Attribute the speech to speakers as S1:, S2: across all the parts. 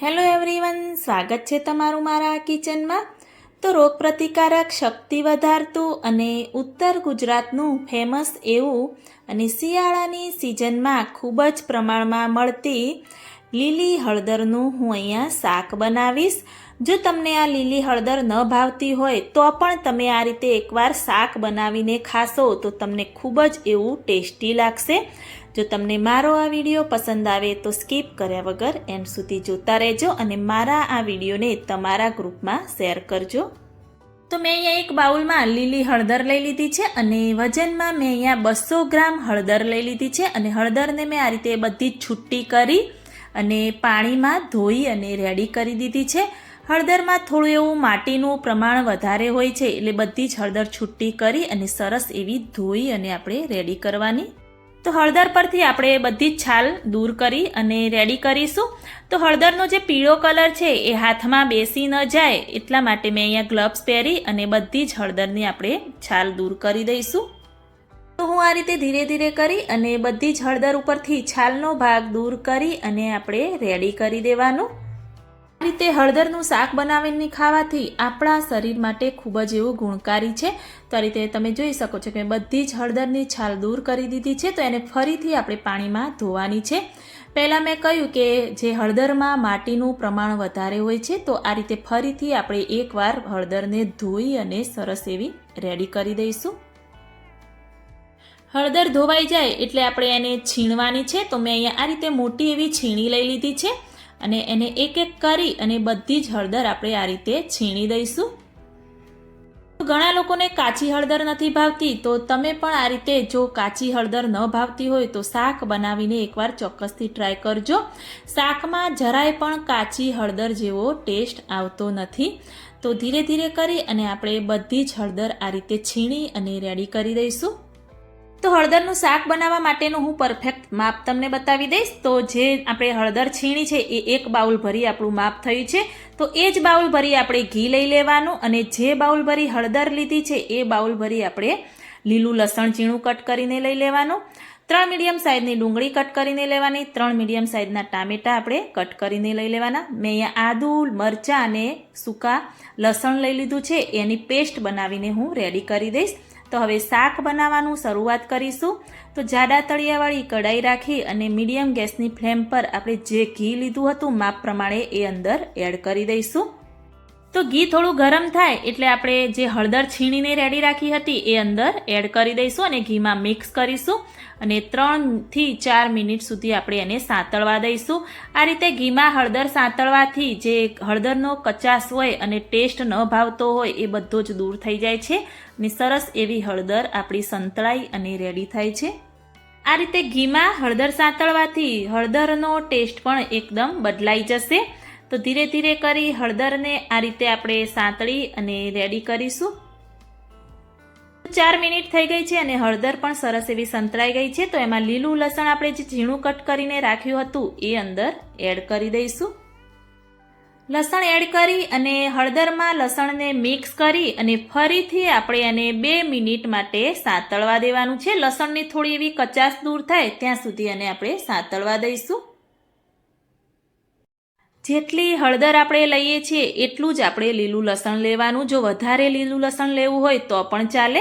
S1: Hello everyone સ્વાગત છે તમારું મારા કિચનમાં. તો રોગપ્રતિકારક શક્તિ વધારતું અને ઉત્તર ગુજરાતનું ફેમસ એવું અને શિયાળાની સિઝનમાં ખૂબ જ પ્રમાણમાં મળતી લીલી હળદરનું હું અહીંયા શાક બનાવીશ. જો તમને આ લીલી હળદર ન ભાવતી હોય, તો પણ તમે આ રીતે એકવાર શાક બનાવીને ખાશો તો તમને ખૂબ જ એવું ટેસ્ટી લાગશે. જો તમને મારો આ વીડિયો પસંદ આવે તો સ્કીપ કર્યા વગર એન્ડ સુધી જોતા રહેજો અને મારા આ વિડીયોને તમારા ગ્રુપમાં શેર કરજો. તો મેં અહીંયા એક બાઉલમાં લીલી હળદર લઈ લીધી છે અને વજનમાં મેં અહીંયા બસો ગ્રામ હળદર લઈ લીધી છે અને હળદરને મેં આ રીતે બધી જ છૂટી કરી અને પાણીમાં ધોઈ અને રેડી કરી દીધી છે. હળદરમાં થોડું એવું માટીનું પ્રમાણ વધારે હોય છે એટલે બધી જ હળદર છૂટી કરી અને સરસ એવી ધોઈ અને આપણે રેડી કરવાની તો હળદર પરથી આપણે બધી જ છાલ દૂર કરી અને રેડી કરીશું. તો હળદરનો જે પીળો કલર છે એ હાથમાં બેસી ન જાય એટલા માટે મેં અહીંયા ગ્લવ્સ પહેરી અને બધી જ હળદરની આપણે છાલ દૂર કરી દઈશું. તો હું આ રીતે ધીરે ધીરે કરી અને બધી જ હળદર ઉપરથી છાલનો ભાગ દૂર કરી અને આપણે રેડી કરી દેવાનું. આ રીતે હળદરનું શાક બનાવીને ખાવાથી આપણા શરીર માટે ખૂબ જ એવું ગુણકારી છે. તો આ રીતે તમે જોઈ શકો છો કે બધી જ હળદરની છાલ દૂર કરી દીધી છે તો એને ફરીથી આપણે પાણીમાં ધોવાની છે. પહેલાં મેં કહ્યું કે જે હળદરમાં માટીનું પ્રમાણ વધારે હોય છે તો આ રીતે ફરીથી આપણે એકવાર હળદરને ધોઈ અને સરસ એવી રેડી કરી દઈશું. હળદર ધોવાઈ જાય એટલે આપણે એને છીણવાની છે. તો મેં અહીંયા આ રીતે મોટી એવી છીણી લઈ લીધી છે. અને એને એક એક કરી અને બધી જ હળદર આપણે આ રીતે છીણી દઈશું. ઘણા લોકોને કાચી હળદર નથી ભાવતી, તો તમે પણ આ રીતે જો કાચી હળદર ન ભાવતી હોય તો શાક બનાવીને એકવાર ચોક્કસથી ટ્રાય કરજો. શાકમાં જરાય પણ કાચી હળદર જેવો ટેસ્ટ આવતો નથી. તો ધીરે ધીરે કરી અને આપણે બધી જ હળદર આ રીતે છીણી અને રેડી કરી દઈશું. તો હળદરનું શાક બનાવવા માટેનું હું પરફેક્ટ માપ તમને બતાવી દઈશ. તો જે આપણે હળદર છીણી છે, એ એક બાઉલ ભરી આપણું માપ થયું છે. તો એ જ બાઉલ ભરી આપણે ઘી લઈ લેવાનું અને જે બાઉલ ભરી હળદર લીધી છે, એ બાઉલ ભરી આપણે લીલું લસણ ઝીણું કટ કરીને લઈ લેવાનું. ત્રણ મીડિયમ સાઇઝની ડુંગળી કટ કરીને લેવાની. ત્રણ મીડિયમ સાઇઝના ટામેટાં આપણે કટ કરીને લઈ લેવાના. મેં અહીંયા આદુ, મરચાં અને સૂકા લસણ લઈ લીધું છે. એની પેસ્ટ બનાવીને હું રેડી કરી દઈશ. તો હવે શાક બનાવવાનું શરૂઆત કરીશું. તો જાડા તળિયાવાળી કઢાઈ રાખી અને મીડિયમ ગેસની ફ્લેમ પર આપણે જે ઘી લીધું હતું, માપ પ્રમાણે એ અંદર એડ કરી દઈશું. તો ઘી થોડું ગરમ થાય એટલે આપણે જે હળદર છીણીને રેડી રાખી હતી એ અંદર એડ કરી દઈશું અને ઘીમાં મિક્સ કરીશું અને ત્રણથી ચાર મિનિટ સુધી આપણે એને સાંતળવા દઈશું. આ રીતે ઘીમાં હળદર સાંતળવાથી જે હળદરનો કચાસ હોય અને ટેસ્ટ ન ભાવતો હોય એ બધો જ દૂર થઈ જાય છે અને સરસ એવી હળદર આપણી સંતળાઈ અને રેડી થાય છે. આ રીતે ઘીમાં હળદર સાંતળવાથી હળદરનો ટેસ્ટ પણ એકદમ બદલાઈ જશે. તો ધીરે ધીરે કરી હળદરને આ રીતે આપણે સાંતળી અને રેડી કરીશું. ચાર મિનિટ થઈ ગઈ છે અને હળદર પણ સરસ એવી સંતળાઈ ગઈ છે. તો એમાં લીલું લસણ આપણે જે ઝીણું કટ કરીને રાખ્યું હતું એ અંદર એડ કરી દઈશું. લસણ એડ કરી અને હળદરમાં લસણને મિક્સ કરી અને ફરીથી આપણે એને બે મિનિટ માટે સાંતળવા દેવાનું છે. લસણની થોડી એવી કચાશ દૂર થાય ત્યાં સુધી એને આપણે સાંતળવા દઈશું. જેટલી હળદર આપણે લઈએ છીએ, એટલું જ આપણે લીલું લસણ લેવાનું. જો વધારે લીલું લસણ લેવું હોય તો પણ ચાલે.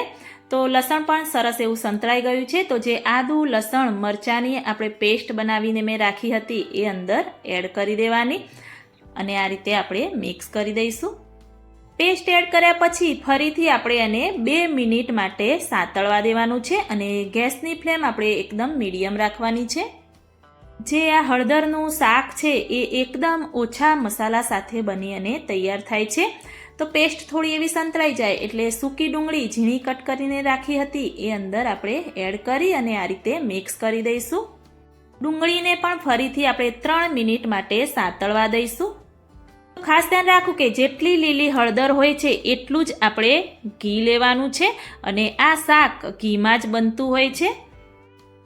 S1: તો લસણ પણ સરસ એવું સંતળાઈ ગયું છે. તો જે આદુ, લસણ, મરચાંની આપણે પેસ્ટ બનાવીને મેં રાખી હતી, એ અંદર એડ કરી દેવાની. અને આ રીતે આપણે મિક્સ કરી દઈશું. પેસ્ટ એડ કર્યા પછી ફરીથી આપણે એને બે મિનિટ માટે સાતળવા દેવાનું છે. અને ગેસની ફ્લેમ આપણે એકદમ મીડિયમ રાખવાની છે. જે આ હળદરનું શાક છે, એ એકદમ ઓછા મસાલા સાથે બની અને તૈયાર થાય છે. તો પેસ્ટ થોડી એવી સંતરાઈ જાય એટલે સૂકી ડુંગળી ઝીણી કટ કરીને રાખી હતી. એ અંદર આપણે એડ કરી અને આ રીતે મિક્સ કરી દઈશું. ડુંગળીને પણ ફરીથી આપણે ત્રણ મિનિટ માટે સાંતળવા દઈશું. ખાસ ધ્યાન રાખવું કે જેટલી લીલી હળદર હોય છે, એટલું જ આપણે ઘી લેવાનું છે અને આ શાક ઘીમાં જ બનતું હોય છે.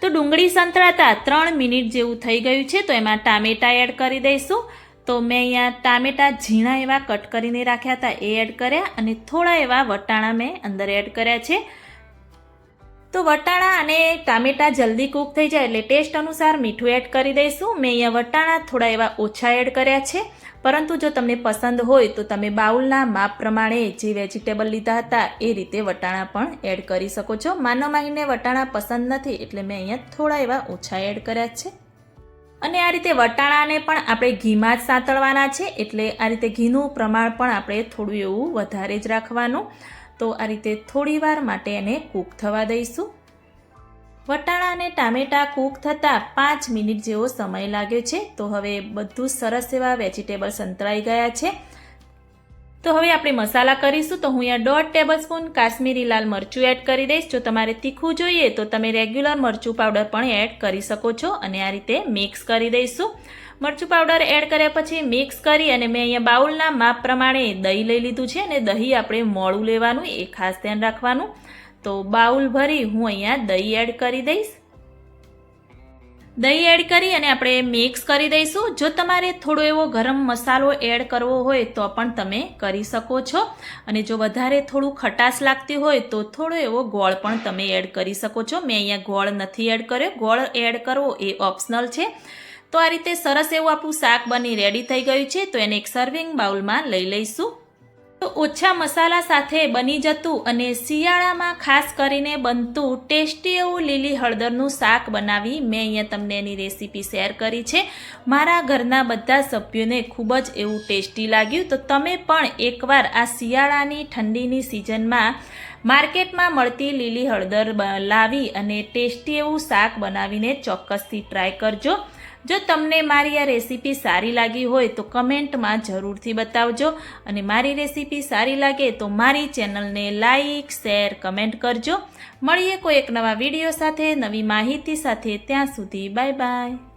S1: તો ડુંગળી સંતળાતા ત્રણ મિનિટ જેવું થઈ ગયું છે, તો એમાં ટામેટા એડ કરી દઈશું. તો મેં અહીંયા ટામેટા ઝીણા એવા કટ કરીને રાખ્યા હતા, એ એડ કર્યા અને થોડા એવા વટાણા મેં અંદર એડ કર્યા છે. તો વટાણા અને ટામેટાં જલ્દી કૂક થઈ જાય એટલે ટેસ્ટ અનુસાર મીઠું એડ કરી દઈશું. મેં અહીંયા વટાણા થોડા એવા ઓછા એડ કર્યા છે. પરંતુ જો તમને પસંદ હોય તો તમે બાઉલના માપ પ્રમાણે જે વેજીટેબલ લીધા હતા એ રીતે વટાણા પણ એડ કરી શકો છો. માનો માહીને વટાણા પસંદ નથી એટલે મેં અહીંયા થોડા એવા ઓછા એડ કર્યા છે. અને આ રીતે વટાણાને પણ આપણે ઘીમાં જ સાંતળવાના છે એટલે આ રીતે ઘીનું પ્રમાણ પણ આપણે થોડું એવું વધારે જ રાખવાનું. તો આ રીતે થોડી વાર માટે એને કૂક થવા દઈશું. વટાણા અને ટામેટાં કૂક થતાં પાંચ મિનિટ જેવો સમય લાગ્યો છે. તો હવે બધું સરસ એવા વેજીટેબલ સંતળાઈ ગયા છે. તો હવે આપણે મસાલા કરીશું. તો હું અહીંયા દોઢ ટેબલ સ્પૂન કાશ્મીરી લાલ મરચું એડ કરી દઈશ. જો તમારે તીખું જોઈએ તો તમે રેગ્યુલર મરચું પાવડર પણ એડ કરી શકો છો અને આ રીતે મિક્સ કરી દઈશું. મરચું પાવડર એડ કર્યા પછી મિક્સ કરી અને મેં અહીંયા બાઉલના માપ પ્રમાણે દહીં લઈ લીધું છે અને દહીં આપણે મોડું લેવાનું, એ ખાસ ધ્યાન રાખવાનું. તો બાઉલ ભરી હું અહીંયા દહીં એડ કરી દઈશ. દહીં એડ કરી અને આપણે મિક્સ કરી દઈશું. જો તમારે થોડો એવો ગરમ મસાલો એડ કરવો હોય તો પણ તમે કરી શકો છો. અને જો વધારે થોડું ખટાશ લાગતી હોય તો થોડો એવો ગોળ પણ તમે એડ કરી શકો છો. મેં અહીંયા ગોળ નથી એડ કર્યો. ગોળ એડ કરવો એ ઓપ્શનલ છે. તો આ રીતે સરસ એવું આપણું શાક બની રેડી થઈ ગયું છે. તો એને એક સર્વિંગ બાઉલમાં લઈ લઈશું. તો ઓછા મસાલા સાથે બની જતું અને શિયાળામાં ખાસ કરીને બનતું ટેસ્ટી એવું લીલી હળદરનું શાક બનાવી મેં અહીંયા તમને એની રેસીપી શેર કરી છે. મારા ઘરના બધા સભ્યોને ખૂબ જ એવું ટેસ્ટી લાગ્યું. તો તમે પણ એકવાર આ શિયાળાની ઠંડીની સિઝનમાં માર્કેટમાં મળતી લીલી હળદર લાવી અને ટેસ્ટી એવું શાક બનાવીને ચોક્કસથી ટ્રાય કરજો. જો તમને મારી આ રેસીપી સારી લાગી હોય તો કમેન્ટમાં જરૂરથી બતાવજો. અને મારી રેસીપી સારી લાગે તો મારી ચેનલને લાઈક, શેર, કમેન્ટ કરજો. મળીએ કોઈ એક નવા વીડિયો સાથે, નવી માહિતી સાથે. ત્યાં સુધી બાય બાય.